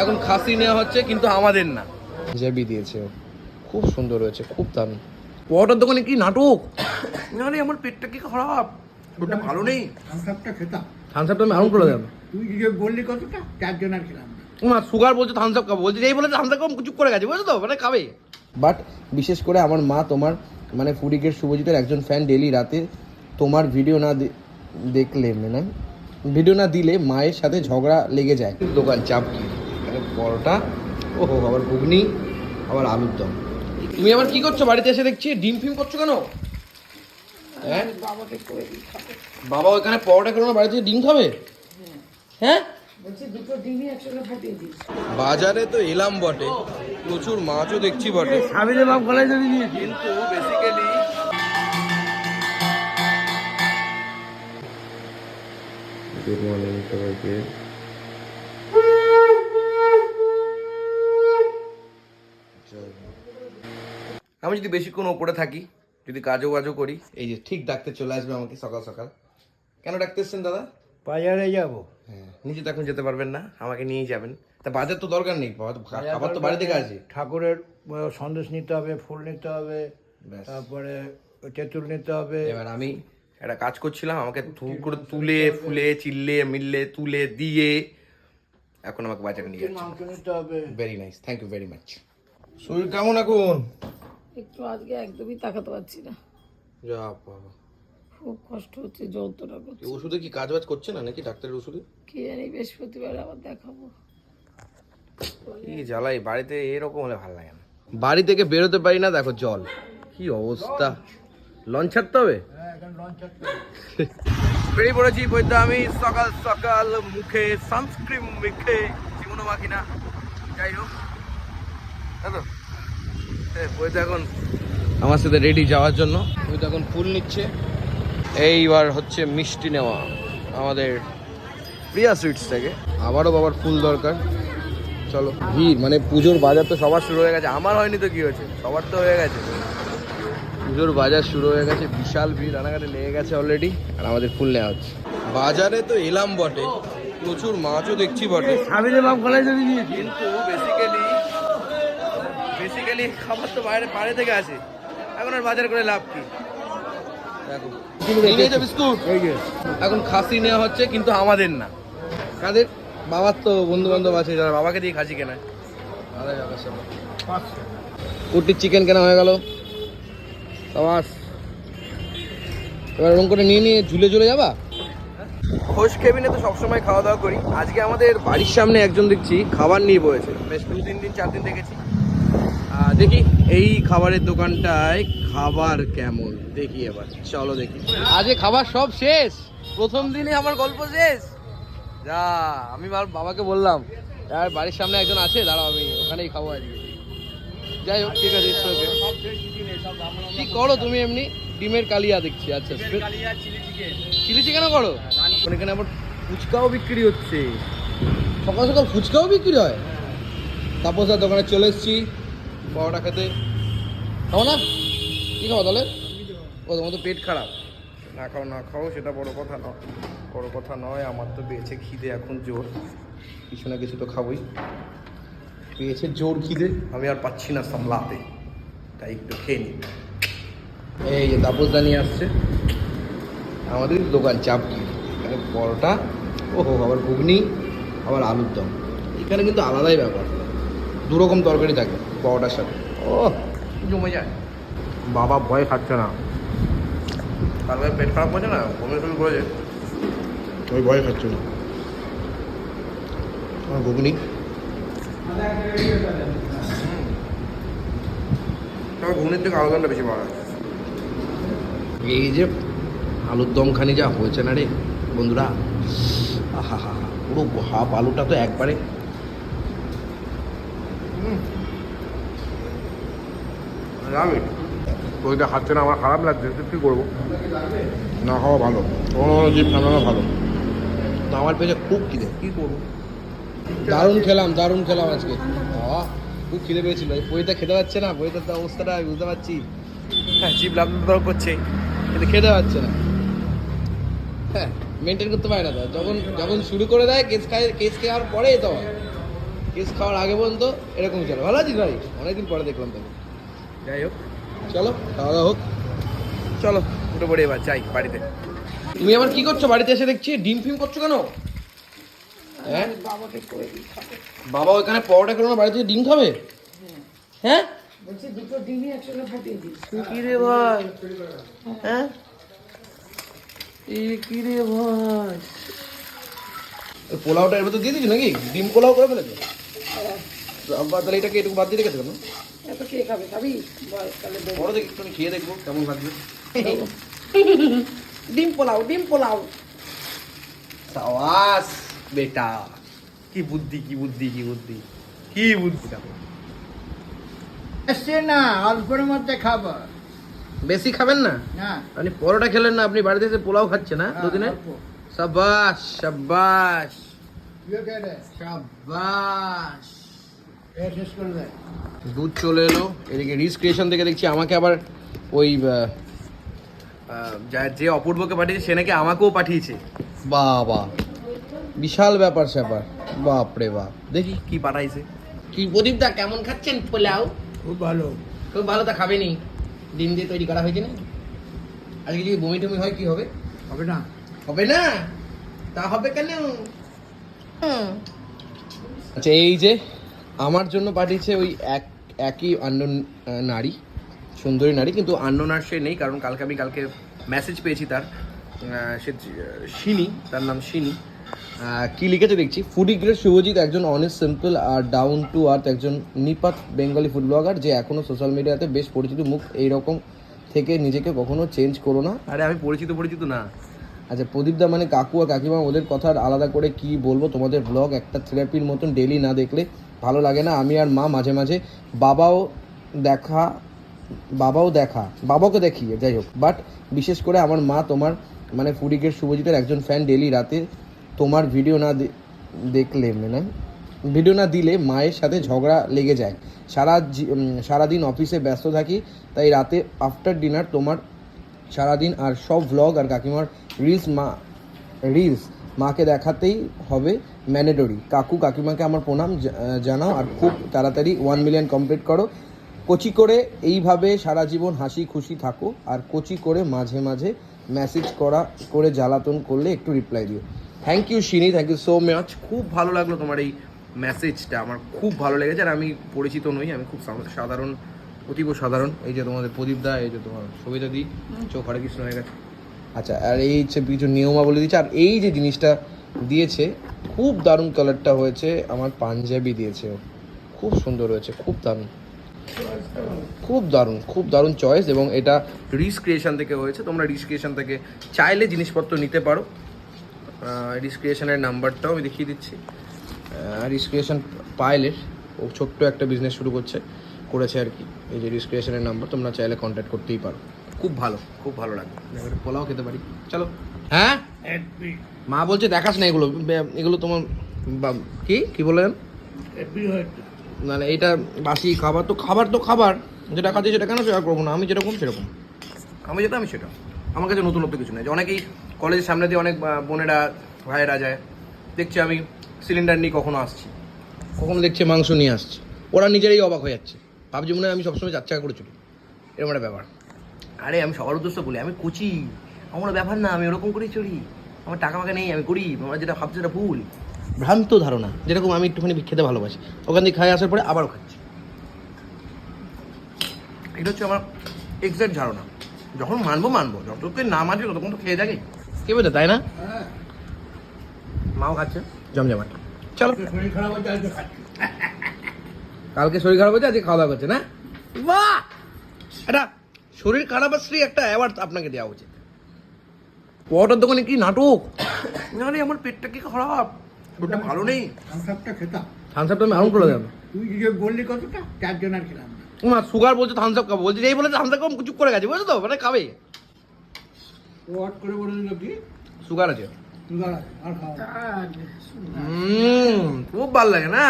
এখন খাসি নেওয়া হচ্ছে কিন্তু আমাদের না। জেবি দিয়েছে। খুব সুন্দর হয়েছে খুব দামি পরোটার দোকানে কি নাটক? না রে আমার পেটটা কি খারাপ? পেটটা ভালো নেই। থামসাপটা খেতাম থামসাপটা আমি আরম করে দেন তুই যে বললি কতটা? চারজন আর খেলাম না। সুগার বলছে থামসাপ খাব। বলছে এই বলে থামসাপ খাব চুপ করে গেছে বুঝছ তো? মানে খাবে। বাট বিশেষ করে আমার মা তোমার মানে ফুডিকের শুভজিতের একজন ফ্যান ডেলি রাতে তোমার ভিডিও না দেখলে মানে ভিডিও না দিলে মায়ের সাথে ঝগড়া লেগে যায়। দোকান চাপ কি? পরোটা ওহো আবার ঘুগনি আবার আলুর দম। তুমি আবার কি করছ? বাড়িতে এসে দেখছি ডিম ফিম করছ কেন? হ্যাঁ? বাবা ওখানে পরোটা করে বাড়িতে ডিম খাবে? হ্যাঁ? বাজারে তো এলাম বটে প্রচুর মাছও দেখছি বটে। কিন্তু বেসিক্যালি গুড মর্নিং সবাইকে। আমি যদি বেশিক্ষণ ওপরে থাকি যদি কাজও বাজও করি এই যে ঠিক ডাকতে চলে আসবে আমাকে সকাল সকাল। কেন ডাকতে এসছেন দাদা? বাজারে যাব। হ্যাঁ নিচে তো এখন যেতে পারবেন না আমাকে নিয়েই যাবেন। তা বাজার তো দরকার নেই খাবার তো বাড়ি থেকে আছে ঠাকুরের সন্দেশ নিতে হবে ফুল নিতে হবে তারপরে তেঁতুল নিতে হবে। এবার আমি একটা কাজ করছিলাম আমাকে করে তুলে ফুলে চিল্লে মিললে তুলে দিয়ে এখন আমাকে বাজারে নিয়ে যাচ্ছে মাংস নিতে হবে। Very nice thank you very much শরীর কেমন এখন? একটু আজকে একদমই তাকাতে পারছি না। যা বাবা। খুব কষ্ট হচ্ছে যন্ত্রণা করছে। ওষুধে কি কাজ বাজ করছে না নাকি ডাক্তারের ওষুধে? কি জানি বৃহস্পতিবার আবার দেখাবো। কি জ্বালাই বাড়িতে এরকম হলে ভালো লাগে না। বাড়ি থেকে বেরোতে পারি না দেখো জল। কি অবস্থা। লঞ্চ ছাড়তে হবে? বেরিয়ে পড়েছি বৈদ্য আমি সকাল সকাল মুখে সানস্ক্রিন মেখে জীবনও মাখি না। যাই হোক। আমার সাথে রেডি যাওয়ার জন্য। বৈদ্য এখন ফুল নিচ্ছে। এইবার হচ্ছে মিষ্টি নেওয়া আমাদের প্রিয়া সুইটস থেকে আবারও বাবার ফুল দরকার। চলো ভিড় মানে পুজোর বাজার তো সবার শুরু হয়ে গেছে। আমার হয়নি তো কি হয়েছে? সবার তো হয়ে গেছে। পুজোর বাজার শুরু হয়ে গেছে বিশাল ভিড় রানাঘাটে লেগে গেছে অলরেডি আর আমাদের ফুল নেওয়া হচ্ছে। বাজারে তো এলাম বটে প্রচুর মাছও দেখছি বটে। কিন্তু বেসিক্যালি বেসিক্যালি খাবার তো বাইরে বাইরে থেকে আসে। এখন আর বাজার করে লাভ কি? এখন খাসি নেওয়া হচ্ছে কিন্তু আমাদের না। কাদের? বাবার তো বন্ধু বান্ধব আছে যারা বাবাকে দিয়ে খাসি কেনায়। কুটির চিকেন কেনা হয়ে গেল। সাবাস। এবার ওরকম করে নিয়ে নিয়ে ঝুলে ঝুলে যাবা? খোঁজ কেবিনে তো সবসময় খাওয়া দাওয়া করি। আজকে আমাদের বাড়ির সামনে একজন দেখছি খাবার নিয়ে বয়েছে বেশ দু তিন দিন চার দিন দেখেছি। দেখি এই খাবারের দোকানটায় খাবার কেমন? দেখি এবার চলো দেখি। আজকে খাবার সব শেষ। প্রথম দিনে আমার গল্প শেষ। যা আমি বাবাকে বললাম আর বাড়ির সামনে একজন আছে দাঁড়াও আমি ওখানেই খাব আজকে যাই হোক ঠিক আছে কি করো তুমি এমনি? ডিমের কালিয়া দেখছি আচ্ছা চিলি চিকেনও করো? মানে এখানে আবার ফুচকাও বিক্রি হচ্ছে। সকাল সকাল ফুচকাও বিক্রি হয়? তাপসার দোকানে চলে এসেছি। পরোটা খেতে। খাও না? কি খাও তাহলে? ও, তোমার তো পেট খারাপ। না খাও না খাও, সেটা বড় কথা নয়। বড় কথা নয়, আমার তো পেয়েছে খিদে, এখন জোর। কিছু না কিছু তো খাবোই। পেয়েছে জোর খিদে, আমি আর পাচ্ছি না সামলাতে। তাই একটু খেয়ে নিই। এই যে তাপসদা নিয়ে আসছে। আমাদের দোকান চাপ এখানে পরোটা, ওহো, আবার ঘুগনি, আবার আলুর দম। এখানে কিন্তু আলাদাই ব্যাপার। দু রকম তরকারি থাকে পরোটার সাথে। ও জমে যায়। বাবা ভয় খাচ্ছে না। কালকে পেট খারাপ করছে না? বমি শুরু করেছে? ওই ভয় খাচ্ছে না আমার ঘুগনি। তবে ঘুগনির থেকে আলুর দমটা বেশি ভালো এই যে আলুর দমখানি যা হয়েছে না রে বন্ধুরা আহা হা হা পুরো হাফ আলুটা তো একবারে ওইটা খাচ্ছে না আমার খারাপ লাগছে কী করব? না খাওয়া ভালো। ও জিপ সামলানো ভালো। আমার পেছনে খুব খিদে। কী করব? দারুণ খেলাম দারুণ খেলাম আজকে। বাবা খুব খিদে পেয়েছিল। বইটা খেতে পাচ্ছে না বইটার তো অবস্থাটা আমি বুঝতে পারছি। হ্যাঁ জিপ লাভ করছে। কিন্তু খেতে পাচ্ছে না। হ্যাঁ মেনটেন করতে পারে না তো। যখন যখন শুরু করে দেয় কেস খায় কেস খাওয়ার পরে তো। কেস খাওয়ার আগে পর্যন্ত এরকমই চলো। ভালো আছিস ভাই? অনেকদিন পরে দেখলাম তোকে। যাই হোক। চলো খাওয়া দাওয়া হোক। চলো উঠে পড়ে এবার যাই বাড়িতে। তুমি আবার কি করছ? বাড়িতে এসে দেখছি ডিম ফিম করছ কেন? হ্যাঁ? বাবা ওখানে পরোটা করে বাড়িতে ডিম খাবে? হ্যাঁ? ভাই? হ্যাঁ? এ কি রে ভাই? ওই পোলাওটা এর ভেতর দিয়ে দিচ্ছি নাকি? ডিম পোলাও করে ফেলেছো? তাহলে এটাকে একটু বাদ দিয়ে রেখেছো কেন এত কে খাবে? খাবি? বল, তাহলে দেবো। বড় দেখি একটু খেয়ে দেখব কেমন লাগবে। ডিম পোলাও ডিম পোলাও। সাওয়াস বেটা। কি বুদ্ধি কি বুদ্ধি কি বুদ্ধি কি বুদ্ধি এসছে না অল্পের মধ্যে খাব। বেশি খাবেন না? না। আপনি পরোটা খেলেন না আপনি বাড়িতে এসে পোলাও খাচ্ছেন না দুদিনে? সাবাস সাবাস। সাবাস দুধ চলে এলো। এদিকে রিস্ক্রিয়েশন থেকে দেখছি আমাকে আবার ওই যে অপূর্বকে পাঠিয়েছে সে নাকি আমাকেও পাঠিয়েছে। বাবা। বিশাল ব্যাপার স্যাপার। বাপ রে বাপ। দেখি কি পাঠাইছে। কি প্রদীপদা কেমন খাচ্ছেন? পোলাও? খুব ভালো। খুব ভালো তা খাবেনি। ডিম দিয়ে তৈরি করা হয়েছে না আজকে যদি বমি টমি হয় কি হবে? হবে না। হবে না? তা হবে কেন? আচ্ছা এই যে আমার জন্য পাঠিয়েছে ওই এক একই অন্য নারী সুন্দরী নারী কিন্তু আন্ননার সে নেই কারণ কালকে আমি কালকে মেসেজ পেয়েছি তার সে শিনি তার নাম শিনি আহ, কি লিখেছে দেখছি ফুডি গ্রেড শুভজিৎ একজন অনেস্ট সিম্পল আর ডাউন টু আর্থ একজন নিপাত বেঙ্গলি ফুড ব্লগার যে এখনও সোশ্যাল মিডিয়াতে বেশ পরিচিত মুখ এইরকম থেকে নিজেকে কখনো চেঞ্জ করো না। আরে আমি পরিচিত পরিচিত না। আচ্ছা প্রদীপদা মানে কাকু আর কাকিমা, ওদের কথা আলাদা করে কি বলব? তোমাদের ব্লগ একটা থেরাপির মতন ডেলি না দেখলে ভালো লাগে না। আমি আর মা মাঝে মাঝে বাবাও দেখা বাবাও দেখা, বাবাকে দেখি যাই হোক। বাট বিশেষ করে আমার মা তোমার মানে ফুডিকের শুভজিতের একজন ফ্যান ডেলি রাতে তোমার ভিডিও না দেখলে মানে ভিডিও না দিলে মায়ের সাথে ঝগড়া লেগে যায়। সারা সারাদিন অফিসে ব্যস্ত থাকি, তাই রাতে আফটার ডিনার তোমার সারাদিন আর সব ভ্লগ আর কাকিমার রিলস মা রিলস মাকে দেখাতেই হবে ম্যান্ডেটরি কাকু, কাকিমাকে আমার প্রণাম জানাও আর খুব তাড়াতাড়ি ওয়ান মিলিয়ন কমপ্লিট করো। কোচি করে এইভাবে সারা জীবন হাসি খুশি থাকো আর কোচি করে মাঝে মাঝে মেসেজ করা, করে জ্বালাতন করলে একটু রিপ্লাই দিও। Thank you Shini thank you so much খুব ভালো লাগল তোমার এই মেসেজটা আমার খুব ভালো লেগেছে আর আমি পরিচিত নই, আমি খুব সাধারণ অতীব সাধারণ। এই যে তোমাদের প্রদীপ দা এই যে তোমার সবিতা দি চোখ হরে কৃষ্ণ হয়ে গেছে। আচ্ছা আর এই হচ্ছে কিছু নিয়মাবলী দিচ্ছে আর এই যে জিনিসটা দিয়েছে খুব দারুণ কালারটা হয়েছে আমার পাঞ্জাবি দিয়েছে। খুব সুন্দর হয়েছে খুব দারুণ। খুব দারুণ খুব দারুণ চয়েস এবং এটা রিস ক্রিয়েশন থেকে হয়েছে। তোমরা রিস ক্রিয়েশন থেকে চাইলে জিনিসপত্র নিতে পারো। রিস ক্রিয়েশনের নাম্বারটাও আমি দেখিয়ে দিচ্ছি। রিস ক্রিয়েশন পাইলের ও ছোট্ট একটা বিজনেস শুরু করছে। করেছে আর কি। এই যে রিস ক্রিয়েশনের নাম্বার তোমরা চাইলে কন্ট্যাক্ট করতেই পারো। খুব ভালো খুব ভালো লাগবে। পোলাও খেতে পারি। চলো। হ্যাঁ? মা বলছে দেখাস না এগুলো। এগুলো তোমার কি? কি বললেন মানে এটা বাসি খাবার তো খাবার তো খাবার। যেটা খাচ্ছি সেটা কেন শেয়ার করব না? আমি যেরকম, সেরকম। আমি যেটা আমি সেটা। আমার কাছে নতুনত্ব কিছু নেই। অনেকেই কলেজের সামনে দিয়ে অনেক বোনেরা, ভাইয়েরা যায়। দেখছি আমি সিলিন্ডার নিয়ে কখনো আসছি। কখনো দেখছি মাংস নিয়ে আসছি। ওরা নিজেরাই অবাক হয়ে যাচ্ছে। ভাবছি মনে হয় আমি সবসময় চার চাকা করে চলি। এরকম একটা ব্যাপার। আরে আমি সবার উদ্দেশ্য বলি আমি কুচি। আমার ব্যাপার না আমি ওরকম করেই চলি। আমার টাকা মাকা নেই আমি করি আমার যেটা ভাবছি সেটা ভুল। ভ্রান্ত ধারণা যেরকম আমি একটুখানি খেতে ভালোবাসি। ওখান থেকে খাই আসার পরে আবারও খাচ্ছি। এটা হচ্ছে আমার এক্সাক্ট ধারণা। যখন মানবো মানবো। যতক্ষণ না মানছি ততক্ষণ তো খেয়ে থাকে। কে বোঝা তাই না? মাও খাচ্ছে। জমজমাট। চলো। শরীর খারাপ হচ্ছে আজকে খাচ্ছি। কালকে শরীর খারাপ হয়েছে আজকে খাওয়া দাওয়া করছে না? বাহ! এটা শরীর খারাপ শ্রী একটা অ্যাওয়ার্ড আপনাকে দেওয়া উচিত পরোটার দোকানে কি নাটক? আরে আমার পেটটা কি খারাপ? শরীরটা ভালো নেই। থামসাপটা খেতাম। থামস আমি আউন করে দেবো। তুই যে বললি কতটা? চারজন আর খেলাম না। সুগার বলছে থামস আপ খাব। বলছে এই বলে থামস আপ চুপ করে গেছে বুঝছ তো? মানে খাবে। ও হট করে বলে দিল কি? সুগার আছে। দাঁড়া, আর খাওয়া খুব ভালো লাগে না?